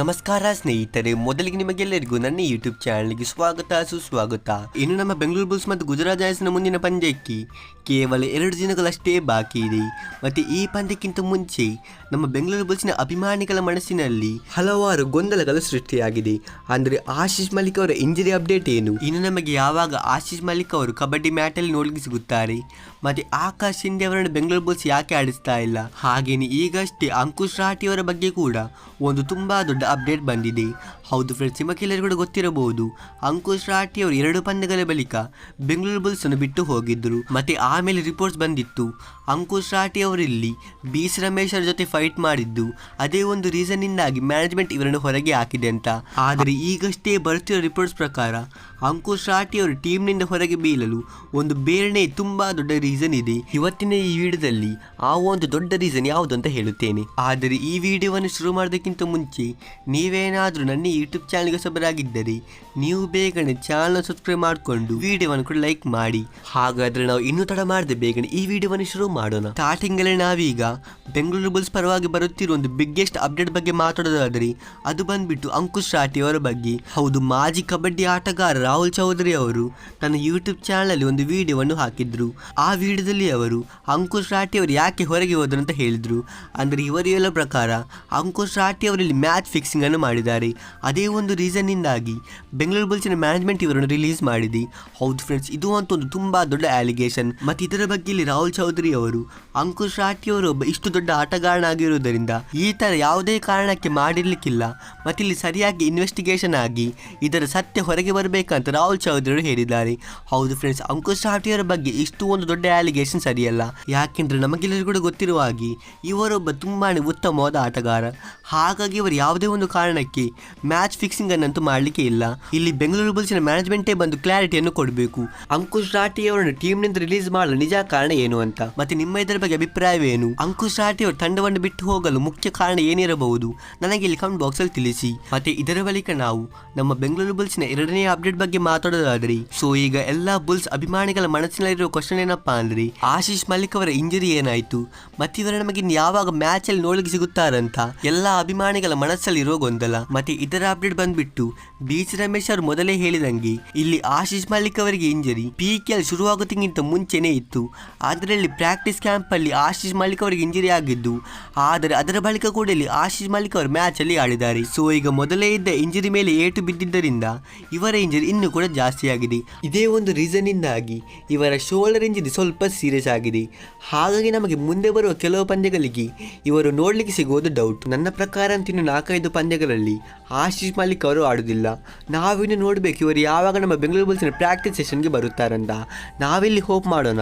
ನಮಸ್ಕಾರ ಸ್ನೇಹಿತರೆ, ಮೊದಲಿಗೆ ನಿಮಗೆಲ್ಲರಿಗೂ ನನ್ನ ಯೂಟ್ಯೂಬ್ ಚಾನಲ್ಗೆ ಸ್ವಾಗತ, ಸುಸ್ವಾಗತ. ಇನ್ನು ನಮ್ಮ ಬೆಂಗಳೂರು ಬುಲ್ಸ್ ಮತ್ತು ಗುಜರಾತ್ ಜಾಯಸ್ನ ಮುಂದಿನ ಪಂದ್ಯಕ್ಕೆ ಕೇವಲ ಎರಡು ದಿನಗಳಷ್ಟೇ ಬಾಕಿ ಇದೆ. ಮತ್ತೆ ಈ ಪಂದ್ಯಕ್ಕಿಂತ ಮುಂಚೆ ನಮ್ಮ ಬೆಂಗಳೂರು ಬುಲ್ಸ್ನ ಅಭಿಮಾನಿಗಳ ಮನಸ್ಸಿನಲ್ಲಿ ಹಲವಾರು ಗೊಂದಲಗಳು ಸೃಷ್ಟಿಯಾಗಿದೆ. ಅಂದ್ರೆ ಆಶೀಶ್ ಮಲಿಕ್ ಅವರ ಇಂಜರಿ ಅಪ್ಡೇಟ್ ಏನು? ಇನ್ನು ನಮಗೆ ಯಾವಾಗ ಆಶೀಶ್ ಮಲಿಕ್ ಅವರು ಕಬಡ್ಡಿ ಮ್ಯಾಟ್ ಅಲ್ಲಿ ನೋಡ್ಲಿಕ್ಕೆ ಸಿಗುತ್ತಾರೆ ಮತ್ತೆ ಆಕಾಶ್ ಶಿಂದೆ ಅವರನ್ನು ಬೆಂಗಳೂರು ಬುಲ್ಸ್ ಯಾಕೆ ಆಡಿಸ್ತಾ ಇಲ್ಲ? ಹಾಗೇನೆ ಈಗಷ್ಟೇ ಅಂಕುಶ್ ರಾಠಿ ಅವರ ಬಗ್ಗೆ ಕೂಡ ಒಂದು ತುಂಬಾ ದೊಡ್ಡ ಅಪ್ಡೇಟ್ ಬಂದಿದೆ. ಹೌದು ಫ್ರೆಂಡ್ಸ್ ನಿಮಗೆಲ್ಲರಿಗೂ ಕೂಡ ಗೊತ್ತಿರಬಹುದು. ಅಂಕುಶ್ ರಾಠಿ ಅವರು ಎರಡು ಪಂದ್ಯಗಳ ಬಳಿಕ ಬೆಂಗಳೂರು ಬುಲ್ಸ್ ಅನ್ನು ಬಿಟ್ಟು ಹೋಗಿದ್ದರು. ಮತ್ತೆ ಆಮೇಲೆ ರಿಪೋರ್ಟ್ಸ್ ಬಂದಿತ್ತು. ಅಂಕುಶ್ ರಾಠಿ ಅವರಿಲ್ಲಿ ಬಿ ಸಿ ರಮೇಶ್ ಅವರ ಜೊತೆ ಫೈಟ್ ಮಾಡಿದ್ದು. ಅದೇ ಒಂದು ರೀಸನ್ ಇಂದಾಗಿ ಮ್ಯಾನೇಜ್ಮೆಂಟ್ ಇವರನ್ನು ಹೊರಗೆ ಹಾಕಿದೆ ಅಂತ. ಆದರೆ ಈಗಷ್ಟೇ ಬರ್ತಿರೋ ರಿಪೋರ್ಟ್ಸ್ ಪ್ರಕಾರ ಅಂಕುಶ್ ರಾಠಿ ಅವರು ಟೀಮ್ನಿಂದ ಹೊರಗೆ ಬೀಳಲು ಒಂದು ಬೇರೆನೇ ತುಂಬಾ ದೊಡ್ಡ ರೀಸನ್ ಇದೆ. ಇವತ್ತಿನ ಈ ವಿಡಿಯೋದಲ್ಲಿ ಆ ಒಂದು ದೊಡ್ಡ ರೀಸನ್ ಯಾವುದು ಅಂತ ಹೇಳುತ್ತೇನೆ. ಆದರೆ ಈ ವಿಡಿಯೋವನ್ನು ಶುರು ಮಾಡೋದಕ್ಕಿಂತ ಮುಂಚೆ ನೀವೇನಾದರೂ ನನ್ನ ಯೂಟ್ಯೂಬ್ ಚಾನಲ್ಗೆ ಸಬರಾಗಿದ್ದರೆ ನೀವು ಬೇಗನೆ ಚಾನಲ್ ಸಬ್ಸ್ಕ್ರೈಬ್ ಮಾಡಿಕೊಂಡು ವಿಡಿಯೋವನ್ನು ಕೂಡ ಲೈಕ್ ಮಾಡಿ. ಹಾಗಾದರೆ ನಾವು ಇನ್ನೂ ತಡ ಮಾಡದೆ ಬೇಗನೆ ಈ ವಿಡಿಯೋವನ್ನು ಶುರು ಮಾಡೋಣ. ಸ್ಟಾರ್ಟಿಂಗಲ್ಲೇ ನಾವೀಗ ಬೆಂಗಳೂರು ಬುಲ್ಸ್ ಪರವಾಗಿ ಬರುತ್ತಿರುವ ಒಂದು ಬಿಗ್ಗೆಸ್ಟ್ ಅಪ್ಡೇಟ್ ಬಗ್ಗೆ ಮಾತಾಡೋದಾದ್ರೆ, ಅದು ಬಂದ್ಬಿಟ್ಟು ಅಂಕುಶ್ ರಾಠಿ ಅವರ ಬಗ್ಗೆ. ಹೌದು, ಮಾಜಿ ಕಬಡ್ಡಿ ಆಟಗಾರ ರಾಹುಲ್ ಚೌಧರಿ ಅವರು ತನ್ನ ಯೂಟ್ಯೂಬ್ ಚಾನಲಲ್ಲಿ ಒಂದು ವಿಡಿಯೋವನ್ನು ಹಾಕಿದ್ರು. ಆ ವಿಡಿಯೋದಲ್ಲಿ ಅವರು, ಅಂಕುಶ್ ರಾಠಿ ಅವರು ಯಾಕೆ ಹೊರಗೆ ಹೋದರು ಅಂತ ಹೇಳಿದ್ರು. ಅಂದ್ರೆ ಇವರು ಹೇಳೋ ಪ್ರಕಾರ, ಅಂಕುಶ್ ರಾಠಿ ಅವರಲ್ಲಿ ಮ್ಯಾಚ್ ಫಿಕ್ಸಿಂಗ್ ಅನ್ನು ಮಾಡಿದ್ದಾರೆ. ಅದೇ ಒಂದು ರೀಸನ್ ಇಂದಾಗಿ ಬೆಂಗಳೂರು ಬುಲ್ಸಿನ ಮ್ಯಾನೇಜ್ಮೆಂಟ್ ಇವರನ್ನು ರಿಲೀಸ್ ಮಾಡಿದೆ. ಹೌದು ಫ್ರೆಂಡ್ಸ್ ಇದು ಅಂತ ಒಂದು ತುಂಬಾ ದೊಡ್ಡ ಅಲಿಗೇಷನ್ ಮತ್ತೆ ಇದರ ಬಗ್ಗೆ ಇಲ್ಲಿ ರಾಹುಲ್ ಚೌಧರಿ ಅವರು, ಅಂಕುಶ್ ರಾಠಿ ಅವರು ಒಬ್ಬ ಇಷ್ಟು ದೊಡ್ಡ ಆಟಗಾರನಾಗಿರುವುದರಿಂದ ಈ ತರ ಯಾವುದೇ ಕಾರಣಕ್ಕೆ ಮಾಡಿರ್ಲಿಕ್ಕಿಲ್ಲ. ಮತ್ತಿಲ್ಲಿ ಸರಿಯಾಗಿ ಇನ್ವೆಸ್ಟಿಗೇಷನ್ ಆಗಿ ಇದರ ಸತ್ಯ ಹೊರಗೆ ಬರಬೇಕಂತ ರಾಹುಲ್ ಚೌಧರಿ ಹೇಳಿದ್ದಾರೆ. ಹೌದು ಫ್ರೆಂಡ್ಸ್ ಅಂಕುಶ್ ರಾಠಿಯವರ ಬಗ್ಗೆ ಇಷ್ಟು ಒಂದು ದೊಡ್ಡ ಆಲಿಗೇಷನ್ ಸರಿಯಲ್ಲ. ಯಾಕೆಂದರೆ ನಮಗೆಲ್ಲರಿಗೂ ಕೂಡ ಗೊತ್ತಿರುವ ಹಾಗೆ ಇವರೊಬ್ಬ ತುಂಬಾನೇ ಉತ್ತಮವಾದ ಆಟಗಾರ. ಹಾಗಾಗಿ ಇವರು ಯಾವುದೇ ಒಂದು ಕಾರಣಕ್ಕೆ ಮ್ಯಾಚ್ ಫಿಕ್ಸಿಂಗ್ ಅನ್ನಂತೂ ಮಾಡಲಿಕ್ಕೆ ಇಲ್ಲ. ಇಲ್ಲಿ ಬೆಂಗಳೂರು ಬುಲ್ಸಿನ ಮ್ಯಾನೇಜ್ಮೆಂಟೇ ಬಂದು ಕ್ಲಾರಿಟಿಯನ್ನು ಕೊಡಬೇಕು. ಅಂಕುಶ್ ರಾಠಿ ಅವರನ್ನು ಟೀಮ್ನಿಂದ ರಿಲೀಸ್ ಮಾಡಲು ನಿಜ ಕಾರಣ ಏನು ಅಂತ. ಮತ್ತೆ ನಿಮ್ಮ ಇದರ ಬಗ್ಗೆ ಅಭಿಪ್ರಾಯವೇನು? ಅಂಕುಶ್ ಅವರು ತಂಡವನ್ನು ಬಿಟ್ಟು ಹೋಗಲು ಮುಖ್ಯ ಕಾರಣ ಏನಿರಬಹುದು? ನನಗೆ ಇಲ್ಲಿ ಕಮೆಂಟ್ ಬಾಕ್ಸ್ ಅಲ್ಲಿ ತಿಳಿಸಿ. ಮತ್ತೆ ಇದರ ಬಳಿಕ ನಾವು ನಮ್ಮ ಬೆಂಗಳೂರು ಬುಲ್ಸ್ನ ಎರಡನೇ ಅಪ್ಡೇಟ್ ಬಗ್ಗೆ ಮಾತಾಡೋದಾದ್ರೆ ಸೊ ಈಗ ಎಲ್ಲಾ ಬುಲ್ಸ್ ಅಭಿಮಾನಿಗಳ ಮನಸ್ಸಿನಲ್ಲಿರುವ ಕ್ವಶನ್ ಏನಪ್ಪಾ ಅಂದ್ರೆ, ಆಶೀಶ್ ಮಲ್ಲಿಕ್ ಅವರ ಇಂಜರಿ ಏನಾಯ್ತು? ಮತ್ತೆ ಇವರ ನಮಗೆ ಯಾವಾಗ ಮ್ಯಾಚ್ ಅಲ್ಲಿ ನೋಡ್ಲಿಕ್ಕೆ ಸಿಗುತ್ತಾರಂತ? ಎಲ್ಲಾ ಅಭಿಮಾನಿಗಳ ಮನಸ್ಸಲ್ಲಿ ಇರುವ ಗೊಂದಲ. ಮತ್ತೆ ಇದರ ಅಪ್ಡೇಟ್ ಬಂದ್ಬಿಟ್ಟು ಬೀಚ್ ರಮೇಶ್ ಅವರು ಮೊದಲೇ ಹೇಳಿದಂಗೆ, ಇಲ್ಲಿ ಆಶೀಶ್ ಮಲ್ಲಿಕ್ ಅವರಿಗೆ ಇಂಜರಿ ಪಿ ಕೆ ಎಲ್ ಶುರುವಾಗೋದಕ್ಕಿಂತ ಮುಂಚೆನೇ ಇತ್ತು. ಅದರಲ್ಲಿ ಪ್ರಾಕ್ಟೀಸ್ ಕ್ಯಾಂಪ್ ಅಲ್ಲಿ ಆಶೀಶ್ ಮಲ್ಲಿಕ್ ಅವರಿಗೆ ಇಂಜರಿ ಆಗಿದ್ದು, ಆದರೆ ಅದರ ಬಳಿಕ ಕೂಡಲೇ ಆಶೀಷ್ ಆಶೀಶ್ ಮಲ್ಲಿಕ್ ಅವರು ಮ್ಯಾಚ್ ಅಲ್ಲಿ ಆಡಿದ್ದಾರೆ. ಸೊ ಈಗ ಮೊದಲೇ ಇದ್ದ ಇಂಜರಿ ಮೇಲೆ ಏಟು ಬಿದ್ದಿದ್ದರಿಂದ ಇವರ ಇಂಜರಿ ಇನ್ನೂ ಕೂಡ ಜಾಸ್ತಿ ಆಗಿದೆ. ಇದೇ ಒಂದು ರೀಸನ್ ಇಂದಾಗಿ ಇವರ ಶೋಲ್ಡರ್ ಇಂಜರಿ ಸ್ವಲ್ಪ ಸೀರಿಯಸ್ ಆಗಿದೆ. ಹಾಗಾಗಿ ನಮಗೆ ಮುಂದೆ ಬರುವ ಕೆಲವು ಪಂದ್ಯಗಳಿಗೆ ಇವರು ನೋಡ್ಲಿಕ್ಕೆ ಸಿಗುವುದು ಡೌಟ್ ನನ್ನ ಪ್ರಕಾರ ಅಂತ ಇನ್ನು ನಾಲ್ಕೈದು ಪಂದ್ಯಗಳಲ್ಲಿ ಆಶೀಶ್ ಮಾಲಿಕ್ ಅವರು ಆಡುವುದಿಲ್ಲ. ನಾವಿನ್ನು ನೋಡಬೇಕು ಇವರು ಯಾವಾಗ ನಮ್ಮ ಬೆಂಗಳೂರು ಬುಲ್ಸಿನ ಪ್ರಾಕ್ಟೀಸ್ ಸೆಷನ್ಗೆ ಬರುತ್ತಾರಂತ. ನಾವಿಲ್ಲಿ ಹೋಪ್ ಮಾಡೋಣ.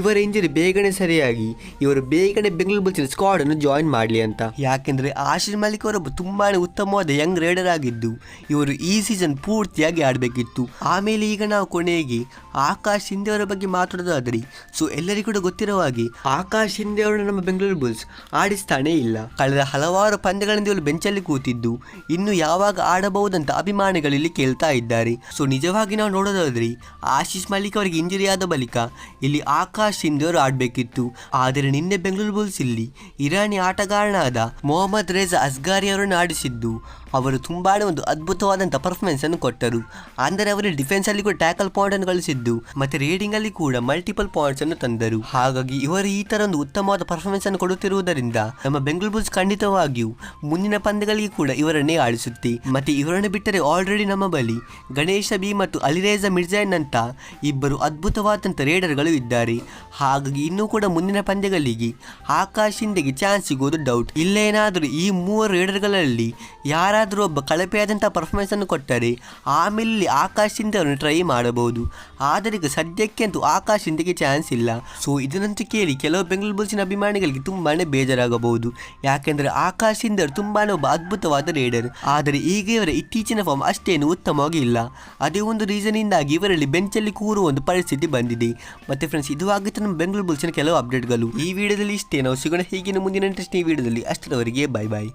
ಇವರ ಇಂಜರಿ ಬೇಗನೆ ಸರಿಯಾಗಿ, ಇವರು ಬೇಗನೆ ಬೆಂಗಳೂರು ಬುಲ್ಸಿನ ಸ್ಕ್ವಾಡ್ ಅನ್ನು ಜಾಯಿನ್ ಮಾಡಲಿ ಅಂತ. ಯಾಕೆಂದ್ರೆ ಆಶೀರ್ಮಲಿಕ್ ಮಲ್ಲಿಕ್ ಅವರೊಬ್ಬ ತುಂಬಾನೇ ಉತ್ತಮವಾದ ಯಂಗ್ ರೈಡರ್ ಆಗಿದ್ದು, ಇವರು ಈ ಸೀಸನ್ ಪೂರ್ತಿಯಾಗಿ ಆಡಬೇಕಿತ್ತು. ಆಮೇಲೆ ಈಗ ನಾವು ಕೊನೆಗೆ ಆಕಾಶ್ ಶಿಂದೆ ಅವರ ಬಗ್ಗೆ ಮಾತಾಡೋದಾದ್ರೆ ಸೊ ಎಲ್ಲರಿಗೂ ಕೂಡ ಗೊತ್ತಿರುವ ಹಾಗೆ, ಆಕಾಶ್ ಶಿಂದೆ ಅವರು ನಮ್ಮ ಬೆಂಗಳೂರು ಬುಲ್ಸ್ ಆಡಿಸ್ತಾನೇ ಇಲ್ಲ. ಕಳೆದ ಹಲವಾರು ಪಂದ್ಯಗಳಿಂದ ಇವರು ಬೆಂಚಲ್ಲಿ ಕೂತಿದ್ದು, ಇನ್ನು ಯಾವಾಗ ಆಡಬಹುದಂತ ಅಭಿಮಾನಿಗಳು ಇಲ್ಲಿ ಕೇಳ್ತಾ ಇದ್ದಾರೆ. ಸೊ ನಿಜವಾಗಿ ನಾವು ನೋಡೋದಾದ್ರೆ, ಆಶೀಶ್ ಮಲ್ಲಿಕ್ ಅವರಿಗೆ ಇಂಜುರಿ ಆದ ಬಳಿಕ ಇಲ್ಲಿ ಆಕಾಶ್ ಶಿಂದೆ ಅವರು ಆಡಬೇಕಿತ್ತು. ಆದರೆ ನಿನ್ನೆ ಬೆಂಗಳೂರು ಬುಲ್ಸ್ ಇಲ್ಲಿ, ಇರಾನಿ ಆಟಗಾರನಾದ ಮೊಹಮ್ಮದ್ ರೇಜಾ ಅಸ್ಗಾರಿ ಅವರನ್ನು ಆಡಿಸಿದ್ದು. ಅವರು ತುಂಬಾನೇ ಒಂದು ಅದ್ಭುತವಾದಂಥ ಪರ್ಫಾರ್ಮೆನ್ಸ್ ಅನ್ನು ಕೊಟ್ಟರು. ಅಂದರೆ ಅವರು ಡಿಫೆನ್ಸ್ ಅಲ್ಲಿ ಕೂಡ ಟ್ಯಾಕಲ್ ಪಾಯಿಂಟ್ ಅನ್ನು ಗಳಿಸಿದ್ದು, ಮತ್ತೆ ರೇಡಿಂಗ್ ಅಲ್ಲಿ ಕೂಡ ಮಲ್ಟಿಪಲ್ ಪಾಯಿಂಟ್ಸ್ ಅನ್ನು ತಂದರು. ಹಾಗಾಗಿ ಇವರು ಈ ತರ ಒಂದು ಉತ್ತಮವಾದ ಪರ್ಫಾರ್ಮೆನ್ಸ್ ಅನ್ನು ಕೊಡುತ್ತಿರುವುದರಿಂದ ನಮ್ಮ ಬೆಂಗಳೂರು ಬುಲ್ಸ್ ಖಂಡಿತವಾಗಿಯೂ ಮುಂದಿನ ಪಂದ್ಯಗಳಿಗೆ ಕೂಡ ಇವರನ್ನೇ ಆಡಿಸುತ್ತೆ ಮತ್ತೆ ಇವರನ್ನು ಬಿಟ್ಟರೆ ಆಲ್ರೆಡಿ ನಮ್ಮ ಬಳಿ ಗಣೇಶ ಬಿ ಮತ್ತು ಅಲಿರೇಜ ಮಿರ್ಜಾನ್ ಅಂತ ಇಬ್ಬರು ಅದ್ಭುತವಾದಂಥ ರೇಡರ್ಗಳು ಇದ್ದಾರೆ. ಹಾಗಾಗಿ ಇನ್ನೂ ಕೂಡ ಮುಂದಿನ ಪಂದ್ಯಗಳಿಗೆ ಆಕಾಶ್ ಚಾನ್ಸ್ ಸಿಗೋದು ಡೌಟ್ ಇಲ್ಲೇನಾದರೂ ಈ ಮೂವರು ರೇಡರ್ಗಳಲ್ಲಿ ಯಾರಾದರೂ ಒಬ್ಬ ಕಳಪೆಯಾದಂಥ ಪರ್ಫಾರ್ಮೆನ್ಸನ್ನು ಕೊಟ್ಟರೆ ಆಮೇಲೆ ಆಕಾಶಿಂದ ಅವರನ್ನು ಟ್ರೈ ಮಾಡಬಹುದು. ಆದರೆ ಈಗ ಸದ್ಯಕ್ಕೆ ಅಂತೂ ಆಕಾಶ್ ಹಿಂದೆಗೆ ಚಾನ್ಸ್ ಇಲ್ಲ. ಸೊ ಇದನ್ನಂತೂ ಕೇಳಿ ಕೆಲವು ಬೆಂಗಳೂರು ಬುಲ್ಸಿನ ಅಭಿಮಾನಿಗಳಿಗೆ ತುಂಬಾ ಬೇಜಾರಾಗಬಹುದು. ಯಾಕೆಂದರೆ ಆಕಾಶ್ ಹಿಂದೆ ಅವರು ತುಂಬಾನೇ ಒಬ್ಬ ಅದ್ಭುತವಾದ ರೇಡರ್ ಆದರೆ ಈಗ ಇವರ ಇತ್ತೀಚಿನ ಫಾರ್ಮ್ ಅಷ್ಟೇನು ಉತ್ತಮವಾಗಿ ಇಲ್ಲ. ಅದೇ ಒಂದು ರೀಸನ್ ಇಂದಾಗಿ ಇವರಲ್ಲಿ ಬೆಂಚಲ್ಲಿ ಕೂರುವ ಒಂದು ಪರಿಸ್ಥಿತಿ ಬಂದಿದೆ. ಮತ್ತೆ ಫ್ರೆಂಡ್ಸ್ ಇದು ಆಗುತ್ತೆ ನಮ್ಮ ಬೆಂಗಳೂರು ಬುಲ್ಸಿನ ಕೆಲವು ಅಪ್ಡೇಟ್ಗಳು ಈ ವಿಡಿಯೋದಲ್ಲಿ ಇಷ್ಟೇ. ನಾವು ಸಿಗೋಣ ಹೀಗಿನ ಮುಂದಿನ ಇಂಟ್ರೆಸ್ಟಿಂಗ್ ವಿಡಿಯೋದಲ್ಲಿ. ಅಷ್ಟರವರೆಗೆ ಬೈ ಬಾಯ್